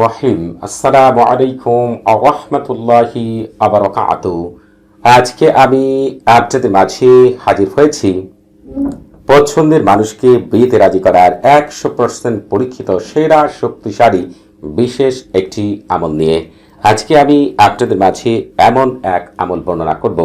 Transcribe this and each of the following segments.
রহিম। আসসালামু আলাইকুম রহমতুল্লাহি আবরকাত। আজকে আমি আপনাদের মাঝে হাজির হয়েছি। পছন্দের মানুষকে বিয়েতে রাজি করার একশো পার্সেন্ট পরীক্ষিত, সেরা, শক্তিশালী, বিশেষ একটি আমল নিয়ে। আজকে আমি আপনাদের মাঝে এমন এক আমল বর্ণনা করব।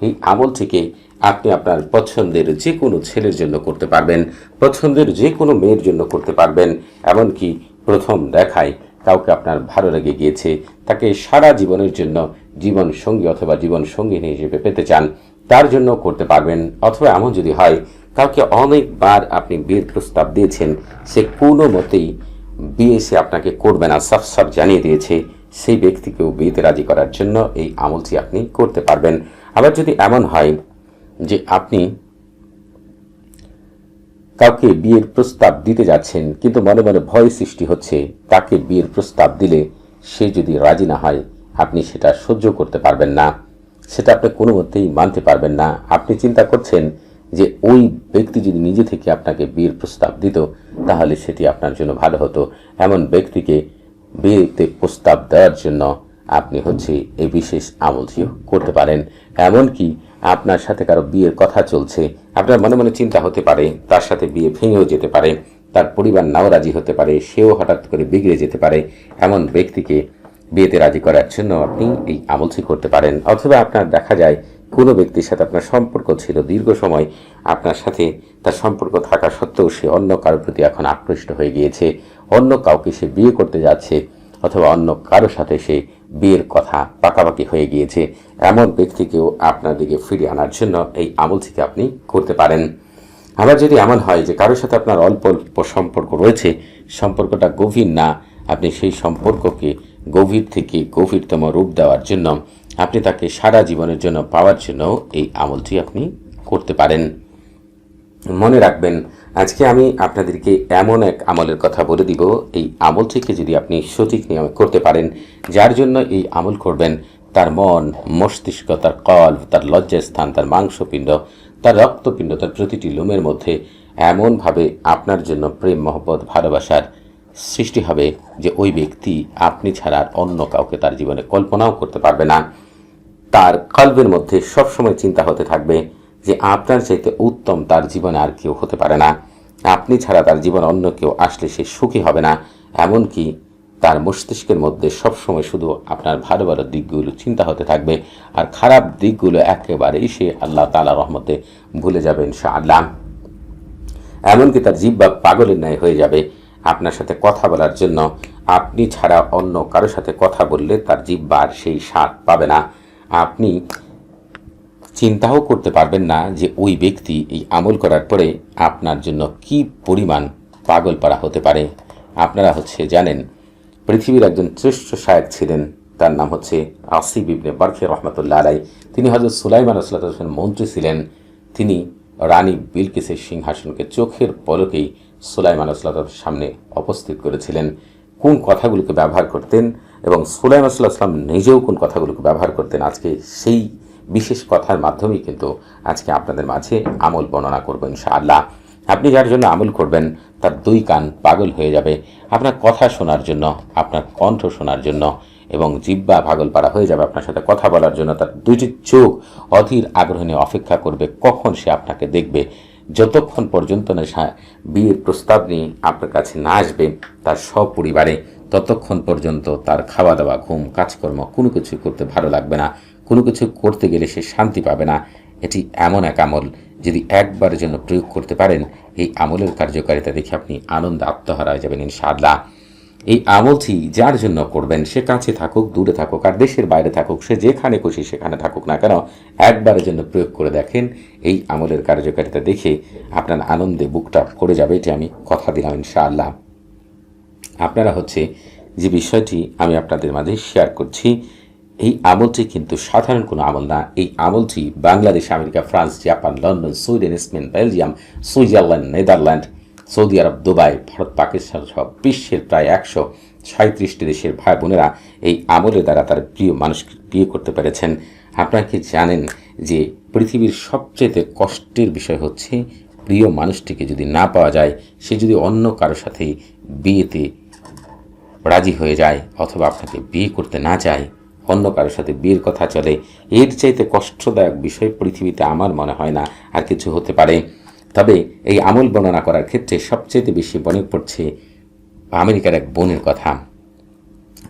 এই আমলটিকে আপনি আপনার পছন্দের যে কোনো ছেলের জন্য করতে পারবেন, পছন্দের যে কোনো মেয়ের জন্য করতে পারবেন। এমনকি প্রথম দেখায় কাউকে আপনার ভালো লেগে গিয়েছে, তাকে সারা জীবনের জন্য জীবন সঙ্গী অথবা জীবন সঙ্গিনী হিসেবে পেতে চান, তার জন্য করতে পারবেন। অথবা এমন যদি হয়, কাউকে অনেকবার আপনি বিয়ের প্রস্তাব দিয়েছেন, সে কোনো মতেই বিয়ে সে আপনাকে করবে না সব সব জানিয়ে দিয়েছে। সেই ব্যক্তিকেও বিয়েতে রাজি করার জন্য এই আমলটি আপনি করতে পারবেন। আবার যদি এমন হয় যে আপনি কাউকে বিয়ের প্রস্তাব দিতে যাচ্ছেন, কিন্তু মনে মনে ভয় সৃষ্টি হচ্ছে, তাকে বিয়ের প্রস্তাব দিলে সে যদি রাজি না হয়, আপনি সেটা সহ্য করতে পারবেন না। সেটা আপনি কোনো মতেই মানতে পারবেন না। আপনি চিন্তা করছেন যে ওই ব্যক্তি যদি নিজে থেকে আপনাকে বিয়ের প্রস্তাব দিত, তাহলে সেটি আপনার জন্য ভালো হতো। এমন ব্যক্তিকে বিয়েতে প্রস্তাব দেওয়ার জন্য আপনি হচ্ছে এই বিশেষ আমলটি করতে পারেন। এমনকি আপনার সাথে কারও বিয়ের কথা চলছে। আপনার মনে মনে চিন্তা হতে পারে, তার সাথে বিয়ে ভেঙেও যেতে পারে, তার পরিবার নাও রাজি হতে পারে, সেও হঠাৎ করে বিগড়ে যেতে পারে। এমন ব্যক্তিকে বিয়েতে রাজি করার জন্য আপনি এই আমলটি করতে পারেন। অথবা আপনার দেখা যায়, কোনো ব্যক্তির সাথে আপনার সম্পর্ক ছিল দীর্ঘ সময়, আপনার সাথে তার সম্পর্ক থাকা সত্ত্বেও সে অন্য কারোর প্রতি এখন আকৃষ্ট হয়ে গিয়েছে। অন্য কাউকে সে বিয়ে করতে যাচ্ছে, অথবা অন্য কারোর সাথে সে বিয়ের কথা পাকাপাকি হয়ে গিয়েছে। এমন ব্যক্তিকেও আপনার দিকে ফিরিয়ে আনার জন্য এই আমল থেকে আপনি করতে পারেন। আবার যদি এমন হয় যে কারোর সাথে আপনার অল্প অল্প সম্পর্ক রয়েছে, সম্পর্কটা গভীর না, আপনি সেই সম্পর্ককে গভীর থেকে গভীরতম রূপ দেওয়ার জন্য, আপনি তাকে সারা জীবনের জন্য পাওয়ার জন্য এই আমলটি আপনি করতে পারেন। মনে রাখবেন আজকে আমি আপনাদেরকে এমন এক আমলের কথা বলে দিব। এই আমলটিকে যদি আপনি সঠিক নিয়মে করতে পারেন, যার জন্য এই আমল করবেন, তার মন, মস্তিষ্ক, তার কল তার লজ্জাস্থান, তার মাংসপিণ্ড, তার রক্তপিণ্ড, তার প্রতিটি লোমের মধ্যে এমনভাবে আপনার জন্য প্রেম, মহব্বত, ভালোবাসার সৃষ্টি হবে যে ওই ব্যক্তি আপনি ছাড়া আর অন্য কাউকে তার জীবনে কল্পনাও করতে পারবে না। তার কল্পের মধ্যে সবসময় চিন্তা হতে থাকবে যে আপনার চাইতে উত্তম তার জীবনে আর কেউ হতে পারে না। আপনি ছাড়া তার জীবনে অন্য কেউ আসলে সে সুখী হবে না। এমনকি তার মস্তিষ্কের মধ্যে সবসময় শুধু আপনার ভালো ভালো দিকগুলো চিন্তা হতে থাকবে আর খারাপ দিকগুলো একেবারেই সে আল্লাহ তালা রহমতে ভুলে যাবে ইনশাআল্লাহ। এমনকি তার জিব্বা পাগলের ন্যায় হয়ে যাবে। আপনার সাথে কথা বলার জন্য আপনি ছাড়া অন্য কারোর সাথে কথা বললে তার জিব্বার সেই স্বাদ পাবে না। আপনি চিন্তাও করতে পারবেন না যে ওই ব্যক্তি এই আমল করার পরে আপনার জন্য কি পরিমাণ পাগল পাড়া হতে পারে। আপনারা হচ্ছে জানেন, পৃথিবীর একজন শ্রেষ্ঠ শায়ক ছিলেন, তার নাম হচ্ছে আসিফ ইবনে বারখে রহমতুল্লাহ আলাই তিনি হজরত সুলাইমান আসলাতাম মন্ত্রী ছিলেন। তিনি রানী বিলকিসের সিংহাসনকে চোখের পলকেই সুলাইমান আসলাতার সামনে উপস্থিত করেছিলেন। কোন কথাগুলোকে ব্যবহার করতেন এবং সুলাইম আসলাম নিজেও কোন কথাগুলোকে ব্যবহার করতেন, আজকে সেই বিশেষ কথার মাধ্যমেই কিন্তু আজকে আপনাদের মাঝে আমল বর্ণনা করব ইনশাআল্লাহ। আপনি যার জন্য আমল করবেন, তার দুই কান পাগল হয়ে যাবে। আপনার কথা শোনার জন্য, আপনার কণ্ঠ শোনার জন্য এবং জিব্বা পাগল পাড়া হয়ে যাবে আপনার সাথে কথা বলার জন্য, তার দুইটি চোখ অধীর আগ্রহ নিয়ে অপেক্ষা করবে, কখন সে আপনাকে দেখবে, যতক্ষণ পর্যন্ত না বিয়ের প্রস্তাব নিয়ে আপনার কাছে না আসবে, তার সপরিবারে ততক্ষণ পর্যন্ত তার খাওয়া দাওয়া, ঘুম, কাজকর্ম, কোনো কিছু করতে ভালো লাগবে না। কোনো কিছু করতে গেলে সে শান্তি পাবে না। এটি এমন এক আমল যদি একবারের জন্য প্রয়োগ করতে পারেন, এই আমলের কার্যকারিতা দেখে আপনি আনন্দ আত্মহারা হয়ে যাবেন ইনশাআল্লাহ। এই আমলটি যার জন্য করবেন, সে কাছে থাকুক, দূরে থাকুক আর দেশের বাইরে থাকুক, সে যেখানে খুশি সেখানে থাকুক না কেন, একবারের জন্য প্রয়োগ করে দেখেন, এই আমলের কার্যকারিতা দেখে আপনার আনন্দে বুকটা ভরে যাবে, এটি আমি কথা দিলাম ইনশাআল্লাহ। আপনারা হচ্ছে যে বিষয়টি আমি আপনাদের মাঝে শেয়ার করছি এই আমলটি কিন্তু সাধারণ কোনো আমল না। এই আমলটি Bangladesh, America, France, Japan, London, Sweden, Spain, Belgium, Switzerland, Netherland, Saudi Arab, Dubai, Bharat, Pakistan সহ বিশ্বের প্রায় একশো সাঁত্রিশটি দেশের ভাই বোনেরা এই আমলের দ্বারা তার প্রিয় মানুষকে বিয়ে করতে পেরেছেন। আপনারা কি জানেন যে পৃথিবীর সবচেয়ে কষ্টের বিষয় হচ্ছে প্রিয় মানুষটিকে যদি না পাওয়া যায়, সে যদি অন্য কারোর সাথে বিয়েতে রাজি হয়ে যায় অথবা আপনাকে বিয়ে করতে না চায় অন্য কারোর সাথে বিয়ের কথা চলে। এর চাইতে কষ্টদায়ক বিষয় পৃথিবীতে আমার মনে হয় না আর কিছু হতে পারে। তবে এই আমল বর্ণনা করার ক্ষেত্রে সবচেয়ে বেশি মনে পড়ছে আমেরিকার এক বোনের কথা।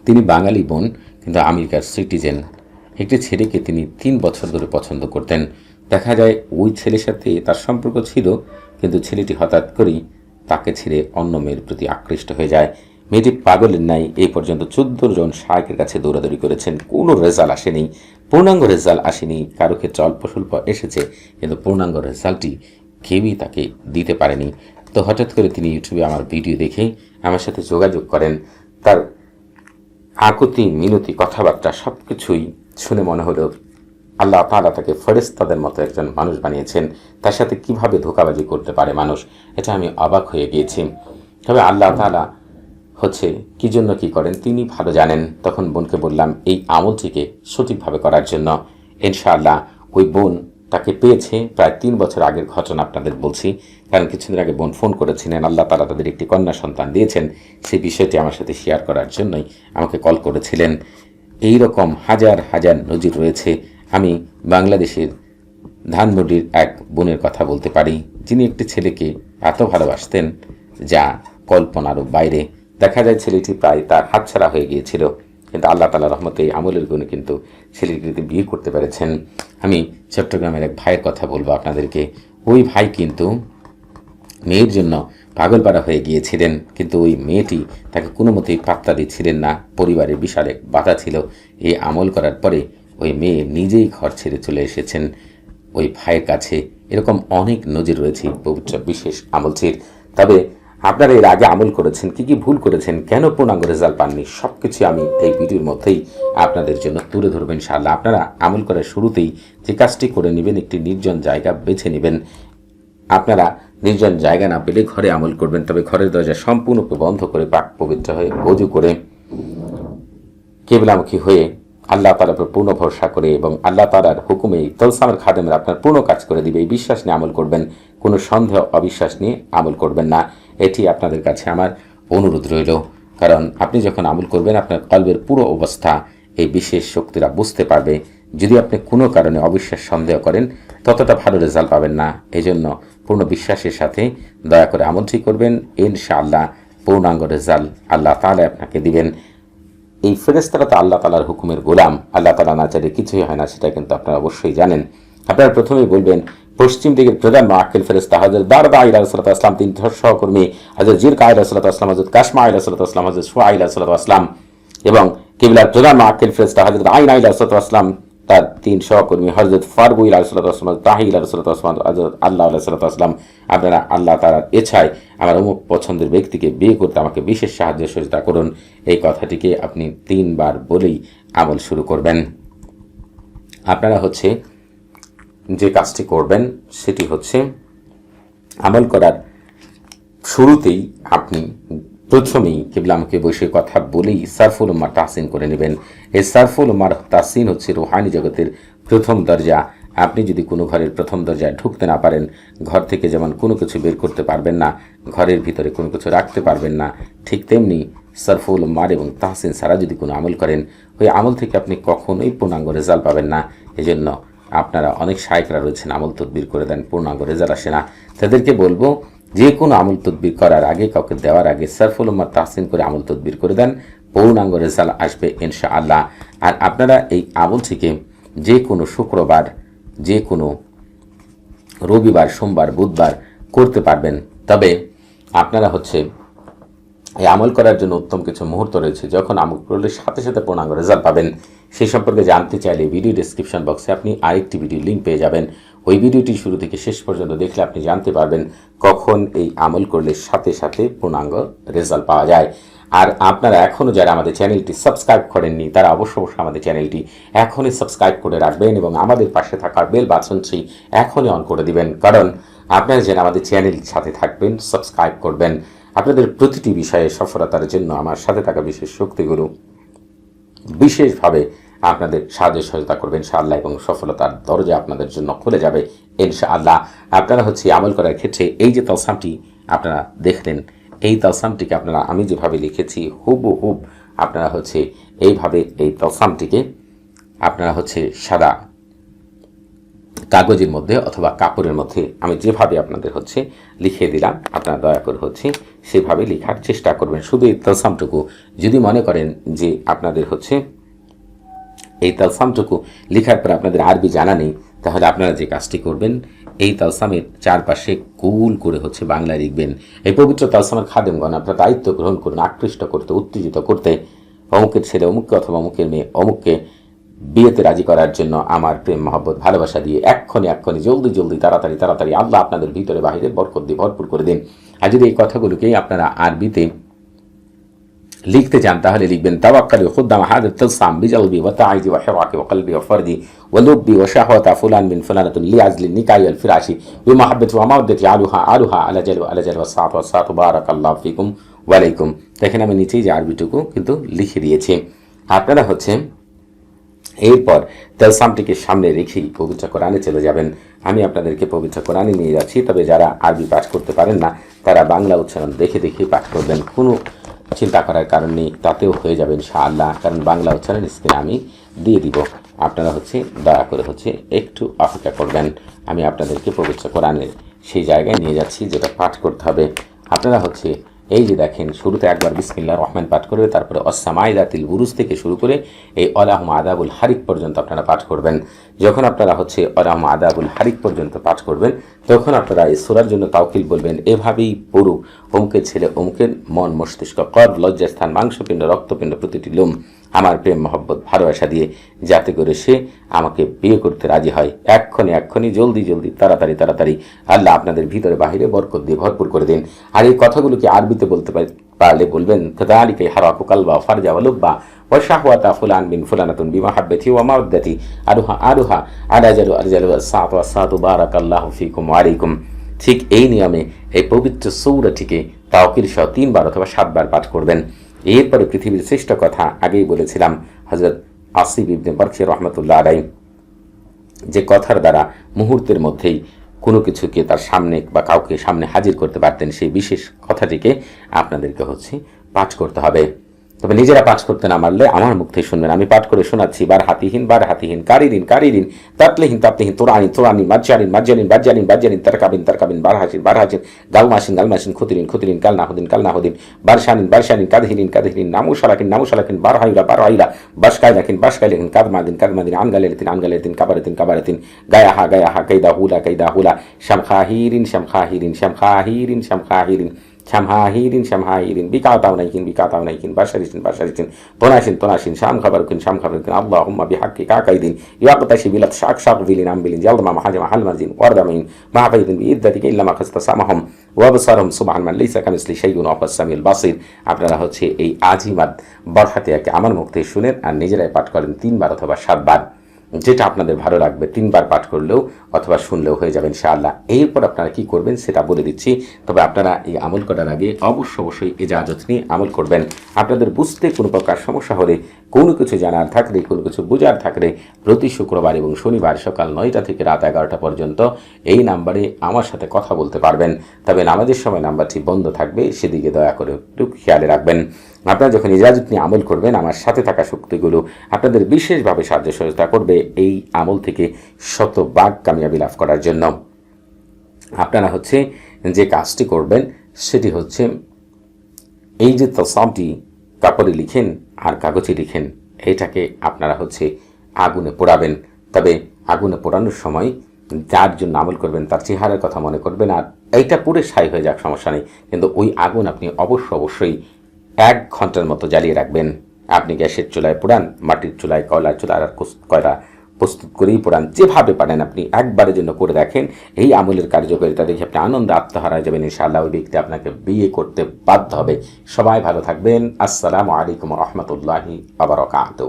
তিনি বাঙালি বোন, কিন্তু আমেরিকার সিটিজেন। একটি ছেলেকে তিনি তিন বছর ধরে পছন্দ করতেন। দেখা যায়, ওই ছেলের সাথে তার সম্পর্ক ছিল, কিন্তু ছেলেটি হঠাৎ করেই তাকে ছেড়ে অন্য মেয়ের প্রতি আকৃষ্ট হয়ে যায়। মেয়েটি পাগলের নাই এই পর্যন্ত চোদ্দ জন শায়কের কাছে দৌড়াদৌড়ি করেছেন। কোনো রেজাল্ট আসেনি। পূর্ণাঙ্গ রেজাল্ট আসেনি। কারও ক্ষেত্রে অল্প স্বল্প এসেছে, কিন্তু পূর্ণাঙ্গ রেজাল্টটি কেউই তাকে দিতে পারেনি। তো হঠাৎ করে তিনি ইউটিউবে আমার ভিডিও দেখে আমার সাথে যোগাযোগ করেন। তার আকুতি, মিনতি, কথাবার্তা সব কিছুই শুনে মনে হলো, আল্লাহ তাআলা তাকে ফেরেস্তাদের মতো একজন মানুষ বানিয়েছেন। তার সাথে কীভাবে ধোকাবাজি করতে পারে মানুষ, এটা আমি অবাক হয়ে গিয়েছি। তবে আল্লাহ তাআলা হচ্ছে, কি জন্য কি করেন তিনি ভালো জানেন। তখন বোনকে বললাম, এই আমলটিকে সঠিকভাবে করার জন্য। ইনশাআল্লাহ ওই বোন তাকে পেয়েছে। প্রায় তিন বছর আগের ঘটনা আপনাদের বলছি। কারণ কিছুদিন আগে বোন ফোন করেছিলেন, আল্লাহ তালা তাদের একটি কন্যা সন্তান দিয়েছেন। সেই বিষয়টি আমার সাথে শেয়ার করার জন্যই আমাকে কল করেছিলেন। এই রকম হাজার হাজার নজির রয়েছে। আমি বাংলাদেশের ধানমন্ডির এক বোনের কথা বলতে পারি। যিনি একটি ছেলেকে এত ভালোবাসতেন যা কল্পনারও বাইরে। দেখা যায় ছেলেটি প্রায় তার হাতছাড়া হয়ে গিয়েছিল। কিন্তু আল্লাহ তালা রহমতে আমলের গুণে কিন্তু ছেলেটিকে বিয়ে করতে পেরেছেন। আমি চট্টগ্রামের এক ভাইয়ের কথা বলব আপনাদেরকে। ওই ভাই কিন্তু মেয়ের জন্য পাগলপাড়া হয়ে গিয়েছিলেন। কিন্তু ওই মেয়েটি তাকে কোনো মতেই পাত্তা দিচ্ছিলেন না। পরিবারের বিশাল এক বাধা ছিল। এই আমল করার পরে ওই মেয়ে নিজেই ঘর ছেড়ে চলে এসেছেন। ওই ভাইয়ের কাছে এরকম অনেক নজির রয়েছে পবিত্র বিশেষ আমলচির তবে আপনারা এর আগে আমল করেছেন, কি কি ভুল করেছেন, কেন পূর্ণাঙ্গ রেজাল্ট পাননি সব কিছু আমি এই ভিডিওর মধ্যেই আপনাদের জন্য তুলে ধরবেন ইনশাআল্লাহ। আপনারা আমল করার শুরুতেই যে কাজটি করে নেবেন, একটি নির্জন জায়গা বেছে নেবেন। আপনারা নির্জন জায়গা না পেলে ঘরে আমল করবেন, তবে ঘরের দরজা সম্পূর্ণরূপে বন্ধ করে পাক পবিত্র হয়ে অজু করে কেবলামুখী হয়ে আল্লাহ তালার উপর পূর্ণ ভরসা করে এবং আল্লাহ তালার হুকুমে তলসামের খাদেমের আপনার পূর্ণ কাজ করে দিবে। এই বিশ্বাস নিয়ে আমল করবেন, কোনো সন্দেহ, অবিশ্বাস নিয়ে আমল করবেন না। এটি আপনাদের কাছে আমার অনুরোধ রইল। কারণ আপনি যখন আমল করবেন, আপনার কল্পের পুরো অবস্থা, এই বিশেষ শক্তিরা বুঝতে পারবে। যদি আপনি কোনো কারণে অবিশ্বাস সন্দেহ করেন, ততটা ভালো রেজাল্ট পাবেন না। এজন্য পূর্ণ বিশ্বাসের সাথে দয়া করে আমলটি করবেন। ইনশাআল্লাহ, পূর্ণাঙ্গ রেজাল্ট আল্লাহ তাহলে আপনাকে দিবেন। এই ফেরেস্তারা তো আল্লাহ তালার হুকুমের গোলাম। আল্লাহ তালা না চাইলে কিছুই হয় না, সেটা কিন্তু আপনারা অবশ্যই জানেন। আপনারা প্রথমেই বলবেন, পশ্চিম দিকের প্রধান মাহকিল ফেরেস্তা হাজর দারদা আইলা সালাত আসলাম তিন সহকর্মী হাজর জিরকা আইলা সালাত আসলাম হাজর কাশমা আইলা সালাত আসলাম হাজর সোয়া আইলা সালাত আসলাম এবং কিবলার প্রধান মাহকিল ফেরেস্তা হাজর আইন আইলা সালাত আসলাম তার তিন সহকর্মী হজরত ফারবু ইলা সালাত আসলাম তাহি ইলা সালাত আসলাম হজরত আল্লাহ আল্লাহ আসলাম আপনারা আল্লাহ তালার এছায় আমার অমুক পছন্দের ব্যক্তিকে বিয়ে করতে আমাকে বিশেষ সাহায্য সহযোগিতা করুন। এই কথাটিকে আপনি তিনবার বলেই আমল শুরু করবেন। আপনারা হচ্ছে যে কাজটি করবেন সেটি হচ্ছে আমল করার শুরুতেই আপনি প্রথমেই কেবলামকে বসে কথা বলেই সারফুল উম্মার তাহসিন করে নেবেন। এই সারফুল উম্মার তাহসিন হচ্ছে রুহানি জগতের প্রথম দরজা। আপনি যদি কোনো ঘরের প্রথম দরজায় ঢুকতে না পারেন, ঘর থেকে যেমন কোনো কিছু বের করতে পারবেন না, ঘরের ভিতরে কোনো কিছু রাখতে পারবেন না, ঠিক তেমনি সরফুল মার এবং তাহসিন সারা যদি কোনো আমল করেন, ওই আমল থেকে আপনি কখনোই পূর্ণাঙ্গ রেজাল্ট পাবেন না। এজন্য আপনারা অনেক সায়করা রয়েছেন আমল তদবির করে দেন, পূর্ণাঙ্গ রেজাল্ট আসে না। তাদেরকে বলব যে কোনো আমল তদবির করার আগে, কাউকে দেওয়ার আগে সরফুল উম্মার তাহসিন করে আমল তদবির করে দেন। পূর্ণাঙ্গ রেজাল্ট আসবে ইনশা আল্লাহ আর আপনারা এই আমল থেকে যে কোনো শুক্রবার যে কোনো রবিবার, সোমবার, বুধবার করতে পারবেন। তবে আপনারা হচ্ছে এই আমল করার জন্য উত্তম কিছু মুহূর্ত রয়েছে। যখন আমল করলে সাথে সাথে পূর্ণাঙ্গ রেজাল্ট পাবেন। সেই সম্পর্কে জানতে চাইলে ভিডিও ডিসক্রিপশন বক্সে আপনি আরেকটি ভিডিও লিঙ্ক পেয়ে যাবেন। ওই ভিডিওটি শুরু থেকে শেষ পর্যন্ত দেখলে আপনি জানতে পারবেন কখন এই আমল করলে সাথে সাথে পূর্ণাঙ্গ রেজাল্ট পাওয়া যায়। আর আপনারা এখনও যারা আমাদের চ্যানেলটি সাবস্ক্রাইব করেননি, তারা অবশ্য অবশ্যই আমাদের চ্যানেলটি এখনই সাবস্ক্রাইব করে রাখবেন এবং আমাদের পাশে থাকার বেল বাটনটি এখনই অন করে দিবেন। কারণ আপনারা যেন আমাদের চ্যানেল সাথে থাকবেন, সাবস্ক্রাইব করবেন, আপনাদের প্রতিটি বিষয়ে সফলতার জন্য আমার সাথে থাকা বিশেষ শক্তিগুলো বিশেষভাবে আপনাদের সাহায্য সহযোগিতা করবেন ইনশাআল্লাহ এবং সফলতার দরজা আপনাদের জন্য খুলে যাবে ইনশাআল্লাহ। আপনারা হচ্ছে আমল করার ক্ষেত্রে এই যে তলসামটি আপনারা দেখলেন, এই তালসামটিকে আপনারা আমি যেভাবে লিখেছি হুবু হুব আপনারা হচ্ছে এইভাবে এই তালসামটিকে আপনারা হচ্ছে সাদা কাগজের মধ্যে অথবা কাপড়ের মধ্যে আমি যেভাবে আপনাদের হচ্ছে লিখে দিলাম, আপনারা দয়া করে হচ্ছে সেভাবে লেখার চেষ্টা করবেন। শুধু এই তালসামটুকু যদি মনে করেন যে আপনাদের হচ্ছে এই তালসামটুকু লেখার পর আপনাদের আরবি জানা নেই, তাহলে আপনারা যে কাজটি করবেন, এই তালসামের চারপাশে কুল করে হচ্ছে বাংলায় লিখবেন। এই পবিত্র তালসামের খাদেমগণ আপনার দায়িত্ব গ্রহণ করুন, আকৃষ্ট করতে, উত্তেজিত করতে, অমুকের ছেলে অমুককে অথবা অমুকের মেয়ে অমুককে বিয়েতে রাজি করার জন্য আমার প্রেম, মহব্বত, ভালোবাসা দিয়ে এক্ষণে এক্ষণে জলদি জলদি, তাড়াতাড়ি তাড়াতাড়ি আল্লাহ আপনাদের ভিতরে বাহিরে বরকত দিয়ে ভরপুর করে দিন। আর যদি এই কথাগুলোকেই আপনারা আরবিতে লিখতে চান, তাহলে লিখবেন, তাওয়াক্কালি খুদ্দাম হাদ তালসাম বিজলবি ওয়া তাইজি ওয়া হিরাকি ওয়া কলবি ওয়া ফরদি ওয়া লুব্বি ওয়া শাহওয়াতা ফুলান বিন ফুলানাতুন লিআজলি নিকাই আল ফিরাশি বিমাহাব্বতি ওয়া মাওয়াদ্দাতি আলুহা আলুহা আলা জাল আলা জাল ওয়া সাত ওয়া সাত বারাকাল্লাহু ফিকুম ওয়া আলাইকুম। দেখেন আমি নিচেই যে আরবিটুকু কিন্তু লিখে দিয়েছি। আপনারা হচ্ছে এরপর তেলসামটিকে সামনে রেখেই পবিত্র কোরআনে চলে যাবেন। আমি আপনাদেরকে পবিত্র কোরআনে নিয়ে যাচ্ছি, তবে যারা আরবি পাঠ করতে পারেন না, তারা বাংলা উচ্চারণ দেখে দেখে পাঠ করবেন। কোনো চিন্তা করার কারণ নেই, তাতেও হয়ে যাবে ইনশাআল্লাহ। কারণ বাংলা উচ্চারণ স্ক্রিনে আমি দিয়ে দিব। আপনারা হচ্ছে দয়া করে হচ্ছে একটু অপেক্ষা করবেন। আমি আপনাদেরকে পবিত্র কোরআনের সেই জায়গায় নিয়ে যাচ্ছি, যেটা পাঠ করতে হবে। আপনারা হচ্ছে এই যে দেখেন, শুরুতে একবার বিসমিল্লা রহমান পাঠ করবে, তারপরে অসামাইদাতিল বুরুজ থেকে শুরু করে এই অলাহম আদাবুল হারিক পর্যন্ত আপনারা পাঠ করবেন। যখন আপনারা হচ্ছে অলাহম আদাবুল হারিক পর্যন্ত পাঠ করবেন, তখন আপনারা এই সুরার জন্য তাওকিল বলবেন, এভাবেই পড়ু। অমুকের ছেলে অমুকের মন, মস্তিষ্ক কর লজ্জাস্থান মাংসপিণ্ড, রক্তপিণ্ড, প্রতিটি লোম আমার প্রেম, মহব্বত, ভালোবাসা দিয়ে যাতে করে সে আমাকে বিয়ে করতে রাজি হয়। এক্ষণে এক্ষণে, জলদি জলদি, তাড়াতাড়ি তাড়াতাড়ি আল্লাহ আপনাদের ভিতরে বাহিরে বরকত দিয়ে ভরপুর করে দিন। আর এই কথাগুলোকে আরবিতে বলতে পারলে বলবেন কাদালিকে হারাকু কালবা ফারজা ওয়ালুব্বা ওয়াশাহওয়াতা ফুলান বিন ফুলানাতুন বিমাহাব্বতি ওয়া মাওদ্দাতি আরুহা আরুহা আলাজালু আরজালু সাত ওয়া সাতু বারাকাল্লাহু ফিকুম ঠিক এই নিয়মে এই পবিত্র সৌরাটিকে তাওকির সহ তিনবার অথবা সাতবার পাঠ করবেন। এরপরে পৃথিবীর শ্রেষ্ঠ কথা আগেই বলেছিলাম হজরত আসিফ ইবনে বরখে রহমতুল্লাহ আলাই যে কথার দ্বারা মুহূর্তের মধ্যেই কোনো কিছুকে তার সামনে বা কাউকে সামনে হাজির করতে পারতেন, সেই বিশেষ কথাটিকে আপনাদেরকে হচ্ছে পাঠ করতে হবে। তবে নিজেরা পাঠ করতে না মারলে আমার মুখ শুনবেন আমি পাঠ করে শোনাচ্ছি, বার হাতিহীন বার হাতিহীন কারিদিন কারিদিন তাতলেহীন তাতলেহীন, তোরানি তোরানি মাজ্জারিন মাজ্জারিন বাজ্জারিন বাজ্জারিন, তারকাবিন তারকাবিন বার হাসিন বার হাসিন গালমাসিন গালমাসিন, খুতিরিন খুতিরিন কাল নাহুদিন কাল নাহুদিন বারশানিন বারশানিন, কাদহিরিন কাদহিরিন নামুশালাকিন নামুশালাকিন বার হাইলা বার হাইলা বাসকাই লাকিন বাসকাই লাকিন কাদমাদিন কাদমাদিন আনগালেতিন আনগালেতিন কাবারেতিন কাবারেতিন, গায়াহা গায়াহা কৈদা হুলা কৈদা হুলা শামখাহিরিন শামখাহিরিন শামখাহিরিন শামখাহিরিন। শামহাহিরিন শামহাহিরিন বিকাতাউনাইকিন বিকাতাউনাইকিন বাশারিসিন বাশারিসিন তোনাসিন তোনাসিন শাম খাবারকিন শাম খাবারকিন আল্লাহুম্মা বিহাক্কি কাকাইদিন, ইয়াকতাশি বিলাত শাক শাক বিলিন আমবিলিন জালমা মাহাজমা হালমাজিন, ওয়ারদামিন মাহাবাইদিন বিইদ্দাতিকা ইল্লা মা খাস্তাসামাহুম, ওয়াবসারহুম সুবহান মান লাইসা শাইউন বাসির। আপনারা হচ্ছে এই আজিমাত বরহাতে আমার মুখ থেকে শুনেন আর নিজেরাই পাঠ করেন তিনবার অথবা সাতবার। যেটা আপনাদের ভালো লাগবে, তিনবার পাঠ করলেও অথবা শুনলেও হয়ে যাবেন ইনশাআল্লাহ। এরপর আপনারা কি করবেন সেটা বলে দিচ্ছি, তবে আপনারা এই আমল করার আগে অবশ্য অবশ্যই এজাজত নিয়ে আমল করবেন। আপনাদের বুঝতে কোনো প্রকার সমস্যা হলে, কোনো কিছু জানার থাকলে, কোনো কিছু বোঝার থাকলে প্রতি শুক্রবার এবং শনিবার সকাল নয়টা থেকে রাত এগারোটা পর্যন্ত এই নাম্বারে আমার সাথে কথা বলতে পারবেন। তবে নামাজের সময় নাম্বারটি বন্ধ থাকবে, সেদিকে দয়া করে একটু খেয়ালে রাখবেন। আপনারা যখন ইজাজত নিয়ে আমল করবেন, আমার সাথে থাকা শক্তিগুলো আপনাদের বিশেষভাবে সাহায্য সহযোগিতা করবে এই আমল থেকে শত বাঘ কামিয়াবি লাভ করার জন্য। আপনারা হচ্ছে যে কাজটি করবেন, সেটি হচ্ছে এই যে তসামটি কাপড়ে লিখেন আর কাগজে লিখেন, এটাকে আপনারা হচ্ছে আগুনে পোড়াবেন। তবে আগুনে পোড়ানোর সময় যার জন্য আমল করবেন, তার চেহারার কথা মনে করবেন, আর এইটা পুরে সাই হয়ে যাক, সমস্যা নেই। কিন্তু ওই আগুন আপনি অবশ্য অবশ্যই এক ঘণ্টার মতো জ্বালিয়ে রাখবেন। আপনি গ্যাসের চুলায় পোড়ান, মাটির চুলায় কয়লার চুলায় আর কয়লা প্রস্তুত করেই পোড়ান। যেভাবে পারেন আপনি একবারের জন্য করে দেখেন। এই আমলের কার্যকারিতা দেখে আপনি আনন্দে আত্মহারা যাবেন, ইনশাআল্লাহ। ওই ব্যক্তি আপনাকে বিয়ে করতে বাধ্য হবে। সবাই ভালো থাকবেন। আসসালামু আলাইকুম রহমতুল্লাহি আবরকাত